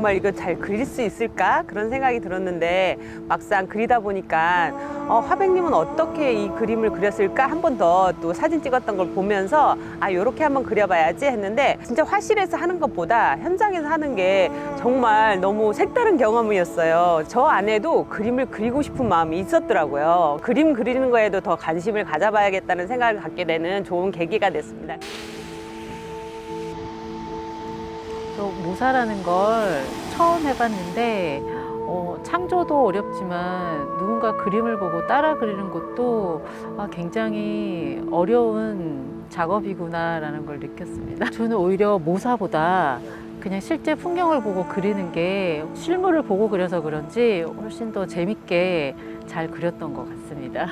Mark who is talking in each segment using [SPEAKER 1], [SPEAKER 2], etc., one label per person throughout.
[SPEAKER 1] 정말 이거 잘 그릴 수 있을까 그런 생각이 들었는데 막상 그리다 보니까 어, 화백님은 어떻게 이 그림을 그렸을까 한 번 더 또 사진 찍었던 걸 보면서 아 요렇게 한번 그려봐야지 했는데 진짜 화실에서 하는 것보다 현장에서 하는 게 정말 너무 색다른 경험이었어요. 저 안에도 그림을 그리고 싶은 마음이 있었더라고요. 그림 그리는 거에도 더 관심을 가져봐야겠다는 생각을 갖게 되는 좋은 계기가 됐습니다.
[SPEAKER 2] 저 모사라는 걸 처음 해봤는데 어, 창조도 어렵지만 누군가 그림을 보고 따라 그리는 것도 아, 굉장히 어려운 작업이구나라는 걸 느꼈습니다. 저는 오히려 모사보다 그냥 실제 풍경을 보고 그리는 게 실물을 보고 그려서 그런지 훨씬 더 재밌게 잘 그렸던 것 같습니다.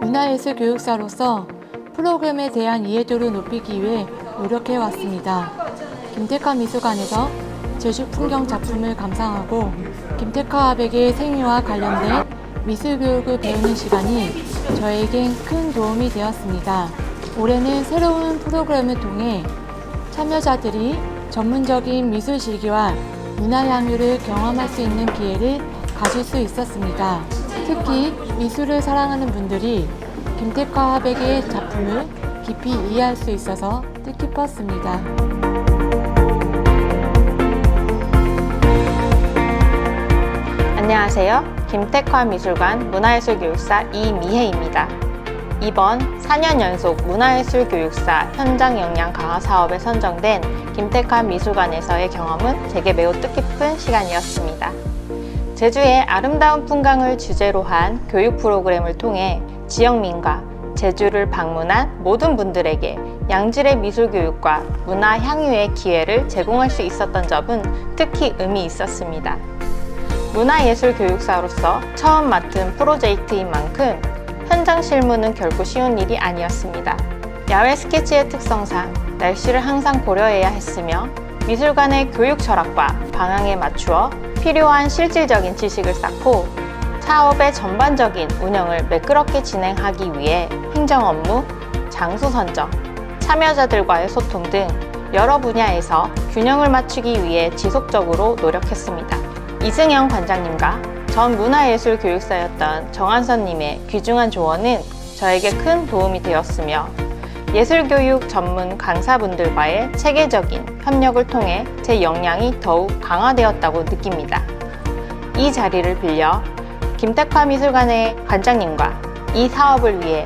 [SPEAKER 3] 문화예술 교육사로서 프로그램에 대한 이해도를 높이기 위해 노력해 왔습니다. 김태카 미술관에서 제주 풍경 작품을 감상하고 김태카 아백의 생애와 관련된 미술 교육을 배우는 시간이 저에겐 큰 도움이 되었습니다. 올해는 새로운 프로그램을 통해 참여자들이 전문적인 미술 실기와 문화 향유를 경험할 수 있는 기회를 가질 수 있었습니다. 특히 미술을 사랑하는 분들이 김태카 화백의 작품을 깊이 이해할 수 있어서 뜻깊었습니다.
[SPEAKER 4] 안녕하세요. 김택화 미술관 문화예술교육사 이미혜입니다. 이번 4년 연속 문화예술교육사 현장 역량 강화 사업에 선정된 김택화 미술관에서의 경험은 제게 매우 뜻깊은 시간이었습니다. 제주의 아름다운 풍광을 주제로 한 교육 프로그램을 통해 지역민과 제주를 방문한 모든 분들에게 양질의 미술 교육과 문화 향유의 기회를 제공할 수 있었던 점은 특히 의미 있었습니다. 문화예술 교육사로서 처음 맡은 프로젝트인 만큼 현장 실무는 결코 쉬운 일이 아니었습니다. 야외 스케치의 특성상 날씨를 항상 고려해야 했으며 미술관의 교육 철학과 방향에 맞추어 필요한 실질적인 지식을 쌓고 사업의 전반적인 운영을 매끄럽게 진행하기 위해 행정 업무, 장소 선정, 참여자들과의 소통 등 여러 분야에서 균형을 맞추기 위해 지속적으로 노력했습니다. 이승영 관장님과 전 문화예술 교육사였던 정한선님의 귀중한 조언은 저에게 큰 도움이 되었으며 예술교육 전문 강사분들과의 체계적인 협력을 통해 제 역량이 더욱 강화되었다고 느낍니다. 이 자리를 빌려 김택화 미술관의 관장님과 이 사업을 위해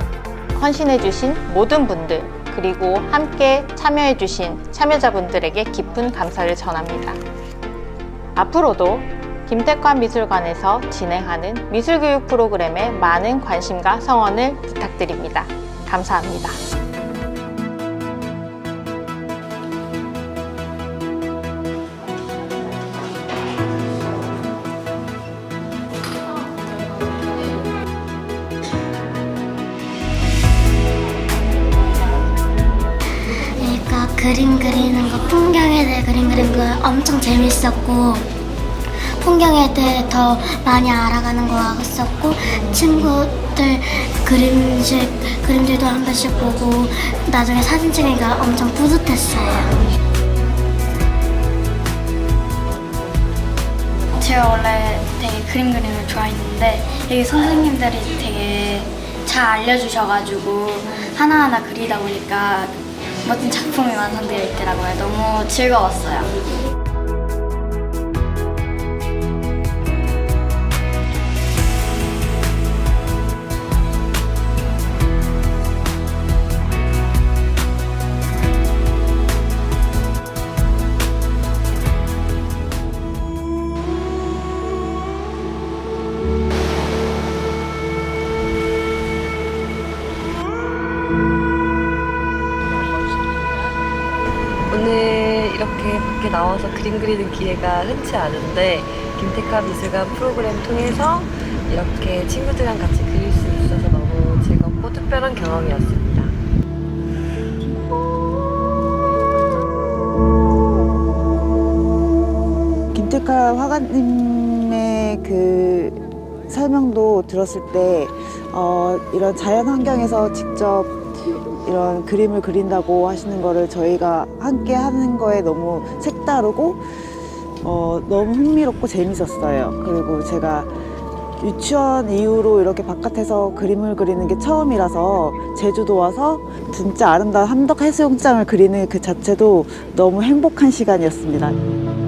[SPEAKER 4] 헌신해주신 모든 분들 그리고 함께 참여해주신 참여자분들에게 깊은 감사를 전합니다. 앞으로도 김택관 미술관에서 진행하는 미술교육 프로그램에 많은 관심과 성원을 부탁드립니다. 감사합니다.
[SPEAKER 5] 그러니까 그림 그리는 풍경에 대해 더 많이 알아가는 거 같았었고 친구들 그림실 그림들도 한 번씩 보고 나중에 사진 찍으니까 엄청 뿌듯했어요.
[SPEAKER 6] 제가 원래 되게 그림 걸 좋아했는데 여기 선생님들이 되게 잘 알려주셔가지고 하나하나 그리다 보니까 멋진 작품이 완성되어 있더라고요. 너무 즐거웠어요.
[SPEAKER 7] 이렇게 밖에 나와서 그림 그리는 기회가 흔치 않은데 김태카 미술관 프로그램 통해서 이렇게 친구들이랑 같이 그릴 수 있어서 너무 즐겁고 특별한 경험이었습니다.
[SPEAKER 8] 화가님의 그 설명도 들었을 때 어, 이런 자연 환경에서 직접 이런 그림을 그린다고 하시는 거를 저희가 함께 하는 거에 너무 색다르고 어, 너무 흥미롭고 재밌었어요. 그리고 제가 유치원 이후로 이렇게 바깥에서 그림을 그리는 게 처음이라서 제주도 와서 진짜 아름다운 함덕 해수욕장을 그리는 그 자체도 너무 행복한 시간이었습니다.